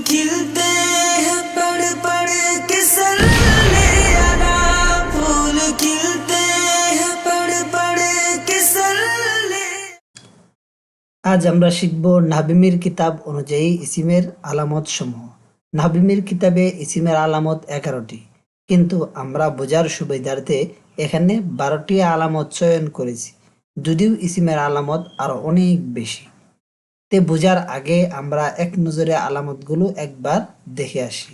खिलते हैं पड़ पड़ के सल्ले अला फूल खिलते हैं पड़ पड़ के सल्ले আজ আমরা শিখব নাবিমির কিতাব অনুযায়ী ইসিমের আলামত সমূহ নাবিমির কিতাবে ইসিমের আলামত এগারোটি কিন্তু আমরা বোঝার সুবিধার্থে এখানে বারোটি আলামত চয়ন করেছি যদিও ইসিমের আলামত আরো অনেক বেশি তে বোঝার আগে আমরা এক নজরে আলামতগুলো একবার দেখে আসি।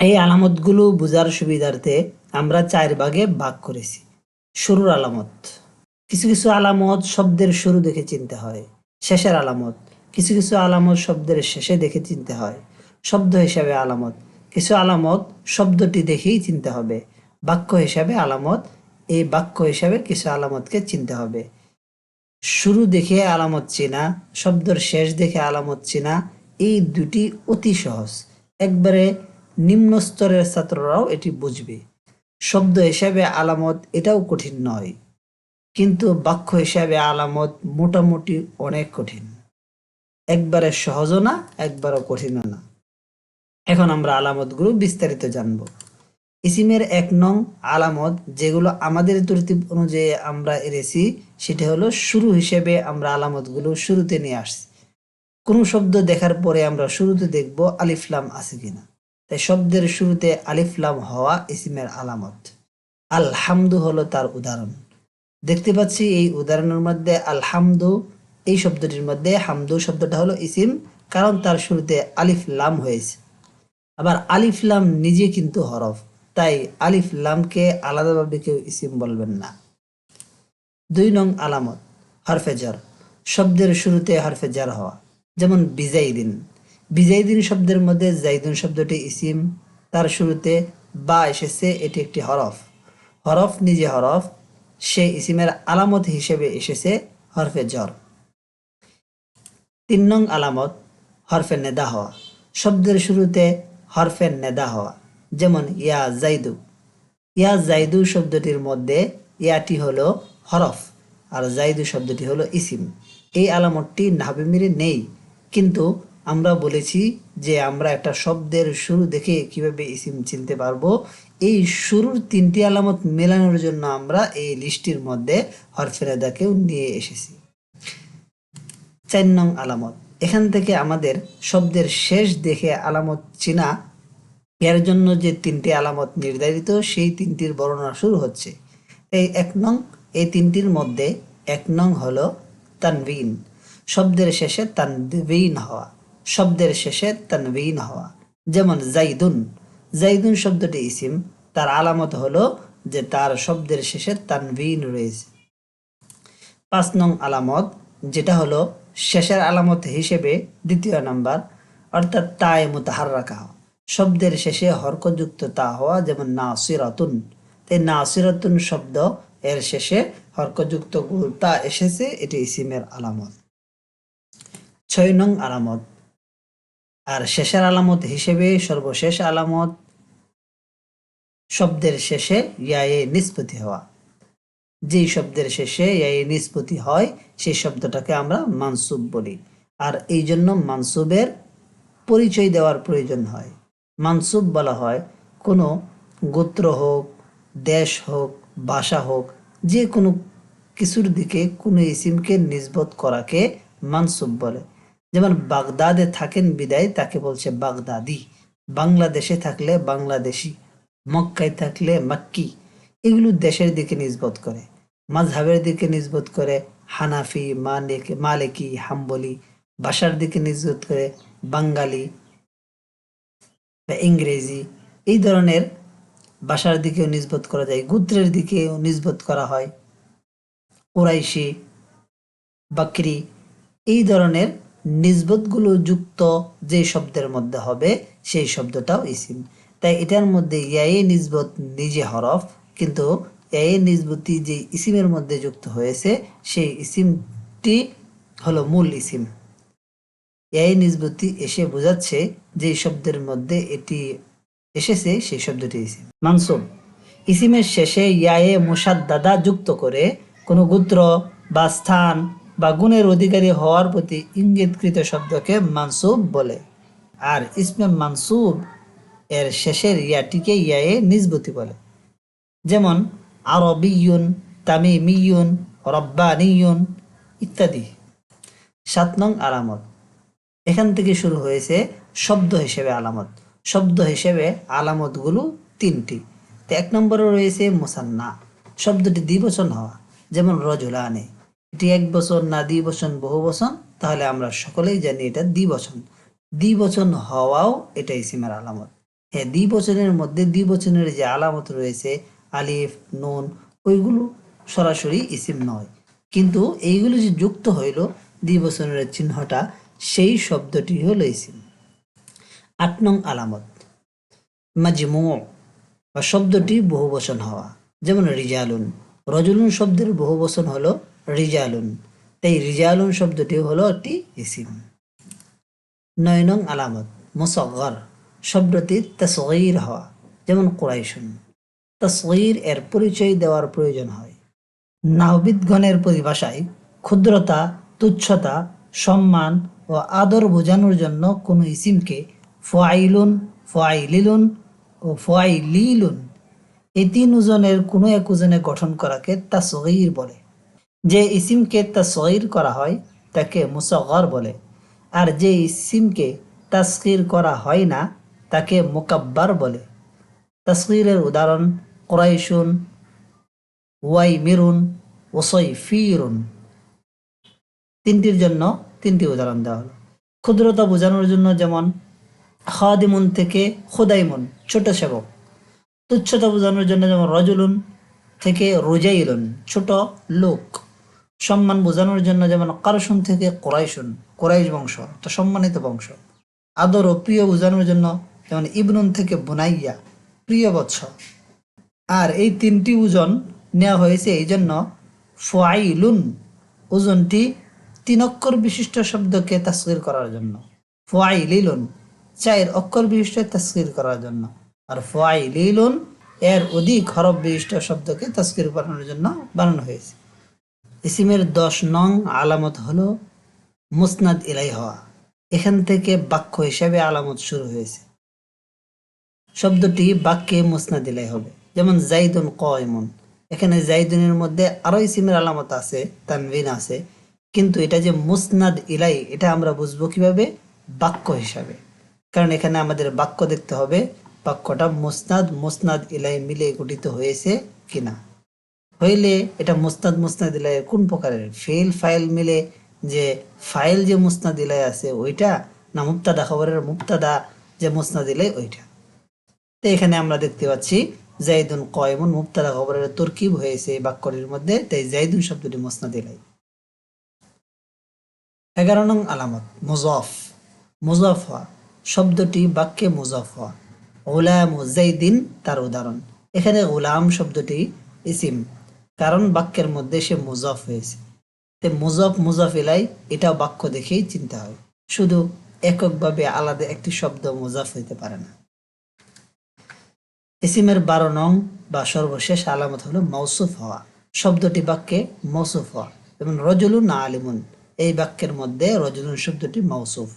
এই আলামতগুলো বোঝার সুবিধার্থে আমরা চার ভাগে ভাগ করেছি। শুরুর আলামত। কিছু কিছু আলামত শব্দের শুরু দেখে চিনতে হয়। শেষের আলামত। কিছু কিছু আলামত শব্দের শেষে দেখে চিনতে হয়। শব্দ হিসাবে আলামত। কিছু আলামত শব্দটি দেখেই চিনতে হবে। বাক্য হিসাবে আলামত এই বাক্য হিসাবে কিছু আলামতকে চিনতে হবে। শুরু দেখে আলামত চেনা, শব্দের শেষ দেখে আলামত চেনা, এই দুটি অতি সহজ। একবারে নিম্ন স্তরের ছাত্ররাও এটি বুঝবে। শব্দ হিসাবে আলামত এটাও কঠিন নয়, কিন্তু বাক্য হিসাবে আলামত মোটামুটি অনেক কঠিন। একবারে সহজও না, একবারও কঠিনও না। এখন আমরা আলামতগুলো বিস্তারিত জানব। ইসিমের এক নং আলামত যেগুলো আমাদের তরতিব অনুযায়ী আমরা এনেছি সেটা হলো শুরু হিসেবে আমরা আলামতগুলো শুরুতে নিয়ে আসছি। কোনো শব্দ দেখার পরে আমরা শুরুতে দেখব আলিফলাম আছে কিনা। তাই শব্দের শুরুতে আলিফলাম হওয়া ইসিমের আলামত। আলহামদু হলো তার উদাহরণ। দেখতে পাচ্ছি এই উদাহরণের মধ্যে আলহামদু, এই শব্দটির মধ্যে হামদু শব্দটা হলো ইসিম, কারণ তার শুরুতে আলিফ লাম হয়েছে। আবার আলিফ লাম নিজে কিন্তু হরফ, তাই আলিফ লামকে আলাদাভাবে কেউ ইসিম বলবেন না। দুই নং আলামত, হরফে শব্দের শুরুতে হরফে জার হওয়া, যেমন বিজাইদিন। বিজাইদিন শব্দের মধ্যে জাইদুন শব্দটি ইসিম, তার শুরুতে বা এসেছে, এটি একটি হরফ। হরফ নিজে হরফ, সে ইসিমের আলামত হিসেবে এসেছে, হরফে জর তিন নং আলামত, হরফে নেদা হওয়া, শব্দের শুরুতে হরফে নেদা হওয়া, যেমন ইয়া জাইদু ইয়া জাইদু শব্দটির মধ্যে ইয়াটি হলো হরফ, আর জাইদু শব্দটি হলো ইসিম। এই আলামতটি নাবিমিরে নেই, কিন্তু আমরা বলেছি যে আমরা একটা শব্দের শুরু দেখে কীভাবে ইসিম চিনতে পারব। এই শুরুর তিনটি আলামত মেলানোর জন্য আমরা এই লিস্টির মধ্যে হরফেরাদাকেও নিয়ে এসেছি। চার নং আলামত। এখান থেকে আমাদের শব্দের শেষ দেখে আলামত চিনা, এর জন্য যে তিনটি আলামত নির্ধারিত, সেই তিনটির বর্ণনা শুরু হচ্ছে। এই এক নং, এই তিনটির মধ্যে এক নং হল তানবিন। শব্দের শেষে তানবিন হওয়া, শব্দের শেষে তানবিন হওয়া। যেমন জাইদুন জাইদুন শব্দটি ইসিম, তার আলামত হলো যে তার শব্দের শেষে তানবিন রয়েছে। পাঁচ নং আলামত, যেটা হলো শেষের আলামত হিসেবে দ্বিতীয় নাম্বার, অর্থাৎ তায় মুতাহার রাখা শব্দের শেষে হরকযুক্ত তা হওয়া যেমন নাসিরাতুন। তাই নাসিরাতুন শব্দ এর শেষে হরকযুক্ত তা এসেছে, এটি ইসিমের আলামত। ছয় নং আলামত। আর শেষের আলামত হিসেবে সর্বশেষ আলামত শব্দের শেষে ইয়ায়ে নিষ্পতি হওয়া। যেই শব্দের শেষে এই নিষ্পতি হয়, সেই শব্দটাকে আমরা মানসুব বলি। আর এই জন্য মানসুবের পরিচয় দেওয়ার প্রয়োজন হয়। মানসুব বলা হয় কোনো গোত্র হোক, দেশ হোক, ভাষা হোক, যে কোনো কিছুর দিকে কোনো ইসিমকে নিজবত করাকে মানসুব বলে। যেমন বাগদাদে থাকেন বিদায়, তাকে বলছে বাগদাদি। বাংলাদেশে থাকলে বাংলাদেশি, মক্কায় থাকলে মাক্কি। এগুলো দেশের দিকে নিজবত করে। মাঝহাবের দিকে নিজবত করে হানাফি মালিক মালিকি, হাম্বলি ভাষার দিকে নিজবত করে বাঙ্গালি বা ইংরেজি, এই ধরনের ভাষার দিকেও নিজবত করা যায়। গুত্রের দিকেও নিজবত করা হয়। কোরাইশি, বাকরি, এই ধরনের নিজবতগুলো যুক্ত যে শব্দের মধ্যে হবে, সেই শব্দটাও ইসিম। তাই এটার মধ্যে ইয়াই নিজবত নিজে হরফ, কিন্তু ইয়ায়ে নিজবতি যে ইসিমের মধ্যে যুক্ত হয়েছে, সেই ইসিমটি হলো মূল ইসিম। এই নিজবতি এসে বোঝাচ্ছে যে শব্দের মধ্যে এটি এসেছে, সেই শব্দটি ইসিম। মানসুব ইসিমের শেষে ইয়ায়ে মুসাদ্দাদা যুক্ত করে কোনো গোত্র বা স্থান বা গুণের অধিকারী হওয়ার প্রতি ইঙ্গিতকৃত শব্দকে মানসুব বলে। আর ইসমে মানসুব এর শেষের ইয়াটিকে ইয়ায়ে নিজবতি বলে। যেমন আরবিয়ুন, তামিমিয়ুন, রব্বানিয়ুন ইত্যাদি। সাত নং আলামত। এখান থেকে শুরু হয়েছে শব্দ হিসেবে আলামত। শব্দ হিসেবে আলামতগুলো তিনটি। তো এক নম্বরে রয়েছে মোসান্না। শব্দটি দ্বিবচন হওয়া, যেমন রজুলানে। এটি এক বছর না দ্বিবচন বহু বচন, তাহলে আমরা সকলেই জানি এটা দ্বিবচন। দ্বিবচন হওয়াও এটা ইসিমের আলামত। হ্যাঁ দ্বিবচনের মধ্যে দ্বিবচনের যে আলামত রয়েছে আলিফ, নুন, ওইগুলো সরাসরি ইসিম নয়। কিন্তু এইগুলো যে যুক্ত হইল দ্বিবচনের চিহ্নটা, সেই শব্দটি হলো ইসিম। আট নং আলামত। মাজমু বা শব্দটি বহুবচন হওয়া। যেমন রিজালুন। রজুলুন শব্দের বহুবচন হলো রিজালুন। তাই রিজালুন শব্দটি হলো একটি ইসিম। নয় নং আলামত। মুসগর। শব্দটি তসগির হওয়া। যেমন কোরাইশুন। তসগির এর পরিচয় দেওয়ার প্রয়োজন হয়। নাহবিদগণের পরিভাষায় ক্ষুদ্রতা, তুচ্ছতা, সম্মান ও আদর বোঝানোর জন্য কোনো ইসিমকে ফোয়াইলুন, ফোয়াইলিলুন ও ফোয়াইলিলুন এই তিন ওজনের কোনো এক ওজনে গঠন করাকে তা তাসগির বলে। যে ইসিমকে তা তাসগির করা হয়, তাকে মুসগর বলে। আর যে ইসিমকে তাসগির করা হয় না, তাকে মোকাব্বার বলে। তাসগিরের উদাহরণ কোরাইশুন ওয়াই মিরুন ওসই ফিরুন তিনটির জন্য তিনটি উদাহরণ দেওয়া হলো। ক্ষুদ্রতা বোঝানোর জন্য যেমন খাদিমুন থেকে খোদাইমুন, ছোট সেবক। তুচ্ছতা বোঝানোর জন্য যেমন রজুলুন থেকে রোজাইলুন, ছোট লোক। সম্মান বোঝানোর জন্য যেমন কারসুন থেকে কোরাইশুন, কোরাইশ বংশ, তো সম্মানিত বংশ। আদর ও প্রিয় বোঝানোর জন্য যেমন ইবনুন থেকে বুনাইয়া, প্রিয় বৎস। আর এই তিনটি ওজন নেওয়া হয়েছে এই জন্য ফোয়াইলুন ওজনটি তিন অক্ষর বিশিষ্ট শব্দকে তাস্কির করার জন্য। ফোয়াইলিলুন চার অক্ষর বিশিষ্ট তাস্কির করার জন্য। আর ফোয়াইলিলুন এর অধিক হরফ বিশিষ্ট শব্দকে তাস্কির করানোর জন্য বানানো হয়েছে। ইসিমের দশ নং আলামত হলো মুসনাদ ইলাই হওয়া এখান থেকে বাক্য হিসাবে আলামত শুরু হয়েছে। শব্দটি বাক্যে মুসনাদ ইলাই হবে। যেমন জাইদুন কয়মন। এখানে জাইদুনের মধ্যে আরও ইসিমের আলামত আছে তানভিন আছে। কিন্তু এটা যে মুসনাদ ইলাই, এটা আমরা বুঝব কীভাবে? বাক্য হিসাবে। কারণ এখানে আমাদের বাক্য দেখতে হবে, বাক্যটা মুসনাদ মুসনাদ ইলাই মিলে গঠিত হয়েছে কিনা। হইলে এটা মুস্তাদ মুস্তাদ ইলাই কোন প্রকারের? ফেল ফাইল মিলে যে ফাইল যে মুস্তাদ ইলাই আছে ওইটা না মুক্তাদা খবরের মুক্তাদা যে মুস্তাদ ইলাই ওইটা। তো এখানে আমরা দেখতে পাচ্ছি জাইদুন কয়মন মুক্তাদা খবরের তরকিব হয়েছে এই বাক্যটির মধ্যে, তাই জাইদুন শব্দটি মুসনাদ ইলাই এগারো নং আলামত, মুজফ। মুজফ হওয়া, শব্দটি বাক্যে মুজফ হওয়া। গোলাম জাইদিন তার উদাহরণ। এখানে গোলাম শব্দটি ইসিম, কারণ বাক্যের মধ্যে সে মুজফ হয়েছে। তে মুজফ মুজফ এলাই এটা বাক্য দেখেই চিন্তা হয়। শুধু এককভাবে আলাদা একটি শব্দ মুজফ হইতে পারে না। ইসিমের বারো নং বা সর্বশেষ আলামত হলো মৌসুফ হওয়া। শব্দটি বাক্যে মৌসুফ হওয়া যেমন রজুলুন না আলিমুন, এই বাক্যের মধ্যে রজলুন শব্দটি মৌসুফ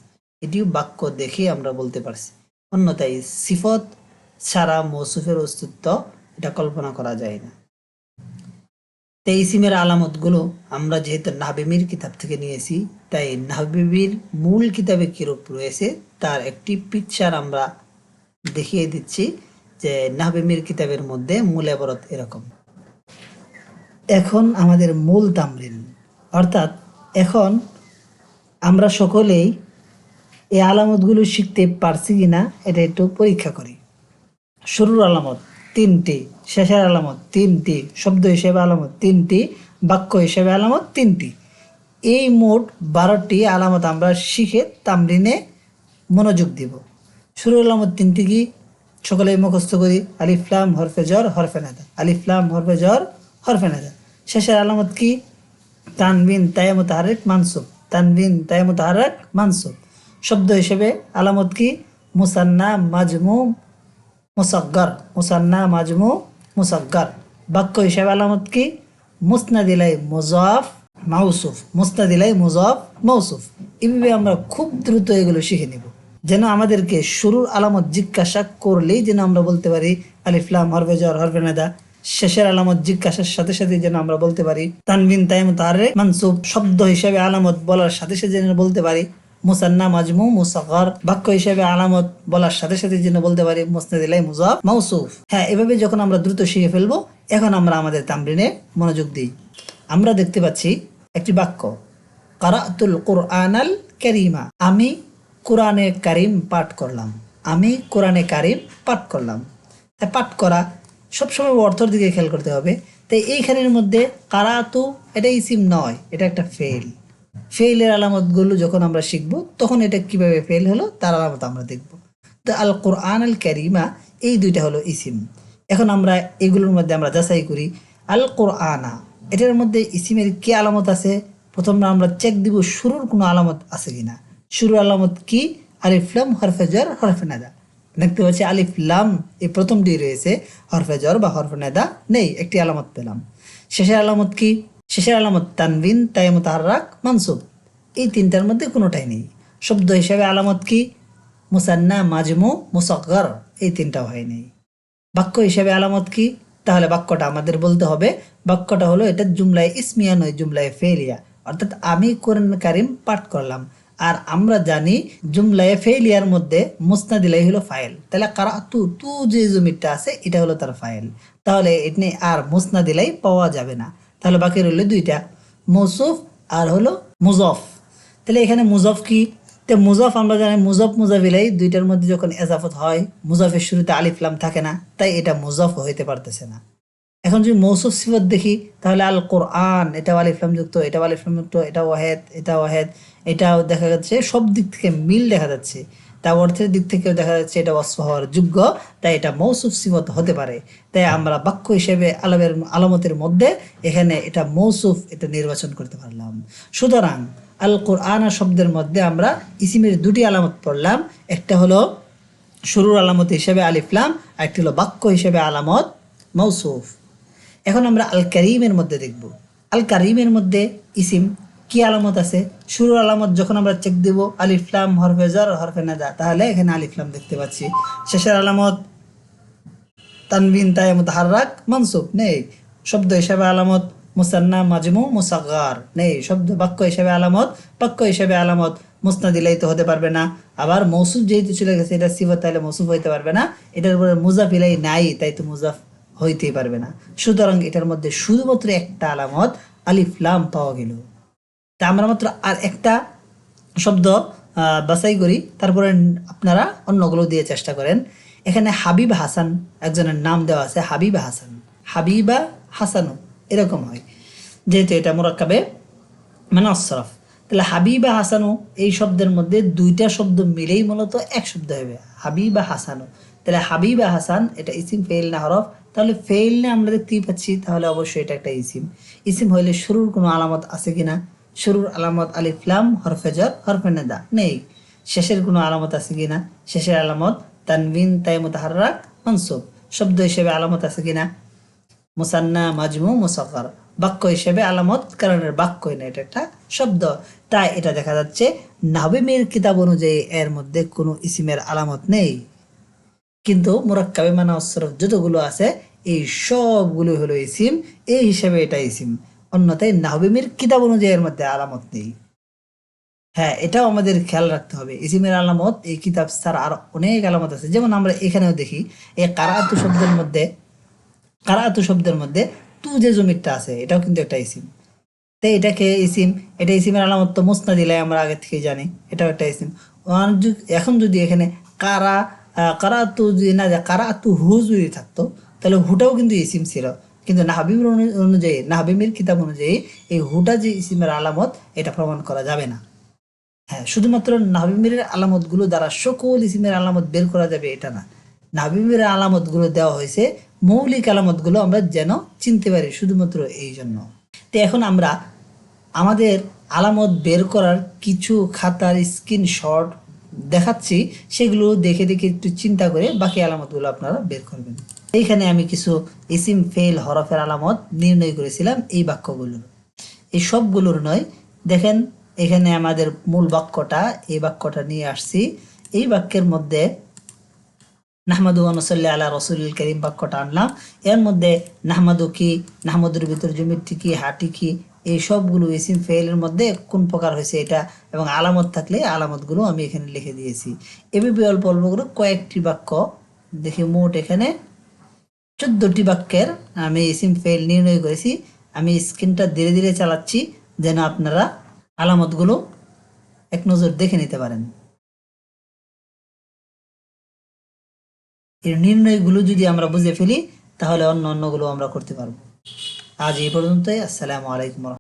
এটিও বাক্য দেখে আমরা বলতে পারছি। অন্যতাই সিফত ছাড়া মৌসুফের অস্তিত্ব এটা কল্পনা করা যায় না। তাই ইসিমের আলামতগুলো আমরা যেহেতু নাহবিমির কিতাব থেকে নিয়েছি, তাই নাহবিবির মূল কিতাবে কিরূপ রয়েছে তার একটি পিকচার আমরা দেখিয়ে দিচ্ছি। যে নাহবিমির কিতাবের মধ্যে মূল এবরত এরকম। এখন আমাদের মূল তামরিন। অর্থাৎ এখন আমরা সকলেই এই আলামতগুলো শিখতে পারছি কিনা এটা একটু পরীক্ষা করি। শুরুর আলামত তিনটি, শেষের আলামত তিনটি, শব্দ হিসেবে আলামত তিনটি, বাক্য হিসেবে আলামত তিনটি। এই মোট বারোটি আলামত আমরা শিখে তামরিনে মনোযোগ দিব। শুরুর আলামত তিনটি কি? সকলে মুখস্থ করি আলিফলাম হরফে জ্বর, হরফে নাদা। আলিফলাম হরফে জ্বর, হরফে নাদা। শেষের আলামত কি? তানবিন তাই মোতাহারেক মানসুব। তানবিন তাই মোতাহারেক মানসুব। শব্দ হিসেবে আলামত কি? মুসান্না মাজমু মুসাগ্গার। মুসান্না মাজমু মুসাগ্গার। বাক্য হিসেবে আলামত কি? মুসনাদিলাই মুজাফ, মাউসুফ। মুসনাদিলাই মুজাফ মৌসুফ এভাবে আমরা খুব দ্রুত এগুলো শিখে নিব। যেন আমাদেরকে শুরুর আলামত জিজ্ঞাসা করলেই যেন আমরা বলতে পারি আলিফলাম হরফে জর হরফে নাদা শেষের আলামত জিজ্ঞাসার সাথে সাথে যেন আমরা বলতে পারি, তানবিন, তাইম তারে মানসুব। শব্দ হিসাবে আলামত বলার সাথে সাথে যেন বলতে পারি, মুসান্না, মাজমু, মুসাগর। বাক্য হিসাবে আলামত বলার সাথে সাথে যেন বলতে পারি মুসনাদিলাই মুজাফ মাউসুফ। হ্যাঁ এভাবে যখন আমরা দ্রুত শিখে ফেলব, এখন আমরা আমাদের তামরিনে মনোযোগ দিই। আমরা দেখতে পাচ্ছি একটি বাক্য, কারাতুল কোরআনাল কারিমা। আমি কোরআনে কারিম পাঠ করলাম। আমি কোরআনে কারিম পাঠ করলাম। তাই পাঠ করা সবসময় অর্থর দিকে খেয়াল করতে হবে। তাই এইখানের মধ্যে কারা কারাতু এটা ইসিম নয়, এটা একটা ফেল ফেইলের আলামতগুলো যখন আমরা শিখব, তখন এটা কীভাবে ফেল হলো তার আলামত আমরা দেখব। তো আল কোরআন আল ক্যারিমা এই দুইটা হলো ইসিম। এখন আমরা এগুলোর মধ্যে আমরা যাচাই করি। আল কোরআনা, এটার মধ্যে ইসিমের কি আলামত আছে? প্রথমে আমরা চেক দিব শুরুর কোনো আলামত আছে কিনা। শুরুর আলামত কি? আলিফলাম হরফে জর, হরফে নাদা। দেখতে পাচ্ছি আলিফ লাম, এই প্রথমটি রয়েছে হরফেজর বা হরফে নাদা। নেই, একটি আলামত পেলাম। শেষের আলামত কি? শেষের আলামত তানবিন তাইম তাহারাক মানসুব। এই তিনটার মধ্যে কোনোটাই নেই। শব্দ হিসাবে আলামত কি? মুসান্না, মাজমু মুসাগর এই তিনটাও হয়নি বাক্য হিসাবে আলামত কি? তাহলে বাক্যটা আমাদের বলতে হবে, বাক্যটা হলো এটা জুমলায় ইসমিয়া নয়, জুমলায় ফেলিয়া অর্থাৎ আমি কোরআন কারিম পাঠ করলাম। আর আমরা জানি জুমলায় ফেলিয়ার মধ্যে মুসনাদিলাই হলো ফাইল তাহলে কারা তু তু যে জমিটা আছে, এটা হলো তার ফাইল তাহলে এটি আর মুসনাদিলাই পাওয়া যাবে না। তাহলে বাকি রইল দুইটা, মৌসুফ আর হলো মুজফ। তাহলে এখানে মুজফ কি? তো মুজফ আমরা জানি মুজফ মুজাফিলাই দুইটার মধ্যে যখন এজাফত হয়, মুজফের শুরুতে আলিফলাম থাকে না, তাই এটা মুজফ হইতে পারতেছে না। এখন যদি মৌসুফ সিফত দেখি, তাহলে আল কোরআন এটাও আলিফলাম যুক্ত, এটাও আলিফলাম যুক্ত এটা ওয়াহেদ এটা ওয়াহেদ এটাও দেখা যাচ্ছে, সব দিক থেকে মিল দেখা যাচ্ছে। তা অর্থের দিক থেকেও দেখা যাচ্ছে এটা অস্ফ হওয়ার যোগ্য, তাই এটা মৌসুফ সিমত হতে পারে। তাই আমরা বাক্য হিসেবে আলমের, আলামতের মধ্যে এখানে এটা মৌসুফ এটা নির্বাচন করতে পারলাম। সুতরাং আল কোরআনা শব্দের মধ্যে আমরা ইসিমের দুটি আলামত পড়লাম। একটা হলো শুরুর আলামত হিসেবে আলিফলাম আর একটি হলো বাক্য হিসেবে আলামত মৌসুফ এখন আমরা আল কারিমের মধ্যে দেখব। আল কারিমের মধ্যে ইসিম কি আলামত আছে? শুরুর আলামত যখন আমরা চেক দেব আলিফলাম হরফে জর হরফে নাদা তাহলে এখানে আলিফলাম দেখতে পাচ্ছি। শেষের আলামত, তানবিন, তাই মুতাহাররাক মনসুব নেই। শব্দ হিসাবে আলামত, মুসান্না, মাজমু মুসাগার নেই। শব্দ বাক্য হিসাবে আলামত, বাক্য হিসাবে আলামত মুসনাদিলাই তো হতে পারবে না। আবার মৌসুফ যেহেতু চলে গেছে এটা সিফত তাহলে মৌসুফ হইতে পারবে না। এটার উপরে মুজাফিলাই নাই, তাই তো মুজাফ হইতেই পারবে না। সুতরাং এটার মধ্যে শুধুমাত্র একটা আলামত আলিফলাম পাওয়া গেল। তা আমরা মাত্র আর একটা শব্দ বাছাই করি। তারপরে আপনারা অন্যগুলো দিয়ে চেষ্টা করেন। এখানে হাবিব হাসান একজনের নাম দেওয়া আছে, হাবিবা হাসান। হাবিবা হাসানু, এরকম হয়। যেহেতু এটা মোরাক্কাবে মানে অসরফ তাহলে হাবিবা হাসানু এই শব্দের মধ্যে দুইটা শব্দ মিলেই মূলত এক শব্দ হবে। হাবিবা হাসানু। তাহলে হাবিবা হাসান, এটা ইসিম, ফেইল না হরফ। তাহলে ফেইল না আমরা দেখতেই পাচ্ছি, তাহলে অবশ্যই এটা একটা ইসিম। ইসিম হইলে শুরুর কোনো আলামত আছে কিনা? শুরুর আলামত আলিফলাম হরফেজর হরফে নেদা। নেই। শেষের কোনো আলামত আছে কিনা শেষের আলামত তানবিন, তাই মুতাহাররা মনসুব। শব্দ হিসেবে আলামত আছে কিনা মুসান্না, মাজমু, মুসাফার। বাক্য হিসেবে আলামত কারণ এর বাক্যই না, এটা একটা শব্দ। তাই এটা দেখা যাচ্ছে নাবিমের কিতাব অনুযায়ী এর মধ্যে কোনো ইসিমের আলামত নেই। কিন্তু মোরাক্কাবে মানা অসরফ যতগুলো আছে, এই সবগুলো হলো ইসিম। এই হিসেবে এটা ইসিম। অন্যথায় নাহবিমের কিতাব অনুযায়ী এর মধ্যে আলামত নেই। হ্যাঁ এটাও আমাদের খেয়াল রাখতে হবে। ইসিমের আলামত, এই কিতাব ছাড়া আর অনেক আলামত আছে। যেমন আমরা এখানেও দেখি, এই কারাতু শব্দের মধ্যে কারাতু শব্দের মধ্যে তু যে জমিটা আছে। এটাও কিন্তু একটা ইসিম। তাই এটাকে ইসিম, এটা ইসিমের আলামত তো মুসনা দিলে আমরা আগে থেকে জানি। এটাও একটা ইসিম। এখন যদি এখানে কারা কারাতু যদি না যায় কারাতু হু যদি থাকতো, তাহলে হুটাও কিন্তু ইসিম ছিল। কিন্তু নাহাবিমের অনুযায়ী, নাহাবিমের কিতাব অনুযায়ী এই হুটা যে ইসিমের আলামত, এটা প্রমাণ করা যাবে না। হ্যাঁ শুধুমাত্র নাবিমের আলামতগুলো দ্বারা সকল ইসিমের আলামত বের করা যাবে, এটা না। নাবিমের আলামতগুলো দেওয়া হয়েছে, মৌলিক আলামতগুলো আমরা যেন চিনতে পারি শুধুমাত্র এই জন্য। তো এখন আমরা আমাদের আলামত বের করার কিছু খাতার স্ক্রিনশট দেখাচ্ছি, সেগুলো দেখে দেখে একটু চিন্তা করে বাকি আলামতগুলো আপনারা বের করবেন। এইখানে আমি কিছু ইসিম ফেল হরফের আলামত নির্ণয় করেছিলাম এই বাক্যগুলোর। এই সবগুলোর নয়। দেখেন, এখানে আমাদের মূল বাক্যটা, এই বাক্যটা নিয়ে আসছি। এই বাক্যের মধ্যে নাহমাদু অনুসল্লি আলা রসুল করিম বাক্যটা আনলাম। এর মধ্যে নাহমাদু কি, নাহমাদুর ভিতর জমিটি কি, হাটি কি, এই সবগুলো ইসিম ফেলের মধ্যে কোন প্রকার হয়েছে এটা এবং আলামত থাকলে আলামতগুলো আমি এখানে লিখে দিয়েছি। এভাবে অল্প অল্প করে কয়েকটি বাক্য দেখি মোট এখানে চোদ্দটি বাক্যের আমি সিম্পেল ফেল নির্ণয় করেছি। আমি স্ক্রিনটা ধীরে ধীরে চালাচ্ছি যেন আপনারা আলামতগুলো এক নজর দেখে নিতে পারেন। এর নির্ণয়গুলো যদি আমরা বুঝে ফেলি, তাহলে অন্য অন্যগুলো আমরা করতে পারব। আজ এই পর্যন্তই। আসসালামু আলাইকুম